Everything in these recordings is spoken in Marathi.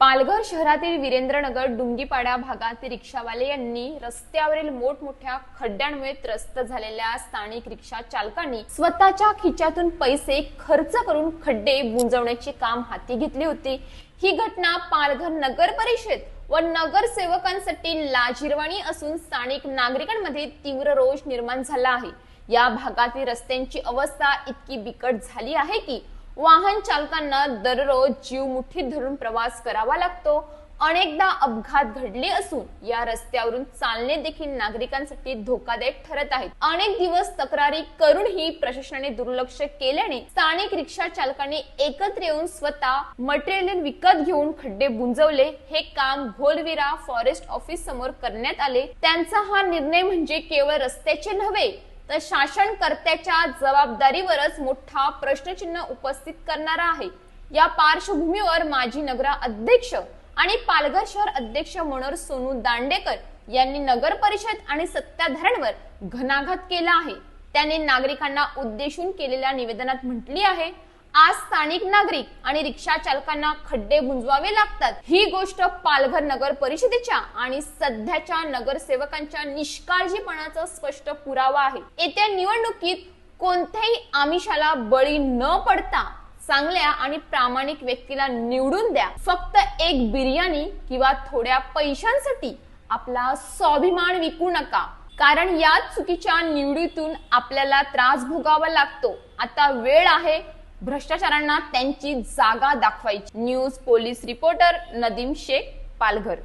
पालघर शहरातील वीरेंद्रनगर डुंगीपाडा भागात रिक्षावाले यांनी रस्त्यावरील मोठमोठ्या खड्ड्यांमुळे त्रस्त झालेल्या स्थानिक रिक्षा चालकांनी स्वतःच्या खिच्यातून पैसे खर्च करून खड्डे बुंजवण्याचे काम हाती घेतले होते. ही घटना पालघर नगर परिषद व नगरसेवकांसाठी लाजिरवाणी असून स्थानिक नागरिकांमध्ये तीव्र रोष निर्माण झाला आहे. या भागातील रस्त्यांची अवस्था इतकी बिकट झाली आहे की वाहन चालकांना दररोज जीव मुठीत धरून प्रवास करावा लागतो. अनेकदा अपघात घडले असून या रस्त्यावरून चालणे देखील नागरिकांसाठी धोकादायक ठरत आहेत. अनेक दिवस तक्रारी करूनही प्रशासनाने दुर्लक्ष केल्याने स्थानिक रिक्षा चालकांनी एकत्र येऊन स्वतः मटेरियल विकत घेऊन खड्डे बुंजवले. हे काम घोलविरा फॉरेस्ट ऑफिस समोर करण्यात आले. त्यांचा हा निर्णय म्हणजे केवळ रस्त्याचे नव्हे तर शासनकर्त्याच्या जबाबदारीवरच मोठा प्रश्नचिन्ह उपस्थित करणारा आहे. या पार्श्वभूमीवर माजी नगरा अध्यक्ष आणि पालघर शहर अध्यक्ष मनोहर सोनू दांडेकर यांनी नगर परिषद आणि सत्ताधाऱ्यांवर घणाघात केला आहे. त्यांनी नागरिकांना उद्देशून केलेल्या निवेदनात म्हटली आहे आज स्थानिक नागरिक आणि रिक्षा चालकांना खड्डे बुंजवावे लागतात. ही गोष्ट पालघर नगर परिषदेच्या आणि सध्याच्या नगरसेवकांच्या निष्काळजीपणाचा स्पष्ट पुरावा आहे. येत्या निवडणुकीत कोणत्याही आमिषाला बळी न पडता चांगल्या आणि प्रामाणिक व्यक्तीला निवडून द्या. फक्त एक बिर्याणी किंवा थोड्या पैशांसाठी आपला स्वाभिमान विकू नका. कारण या चुकीच्या निवडीतून आपल्याला त्रास भोगावा लागतो. आता वेळ आहे भ्रष्टाचारांना त्यांची जागा दाखवायची. News police reporter Nadeem Shaikh Palghar.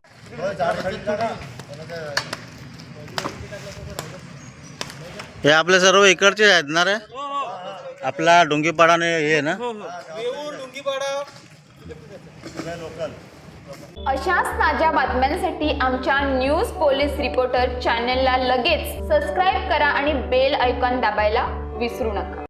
हे आपले सर्व इकडचे आहेत ना रे? आपला डोंगीपाडाने हे आहे ना? अशाच ताज्या बातम्यांसाठी आमच्या न्यूज पोलीस रिपोर्टर चॅनलला लगेच सबस्क्राईब करा आणि बेल आयकॉन दाबायला विसरू नका.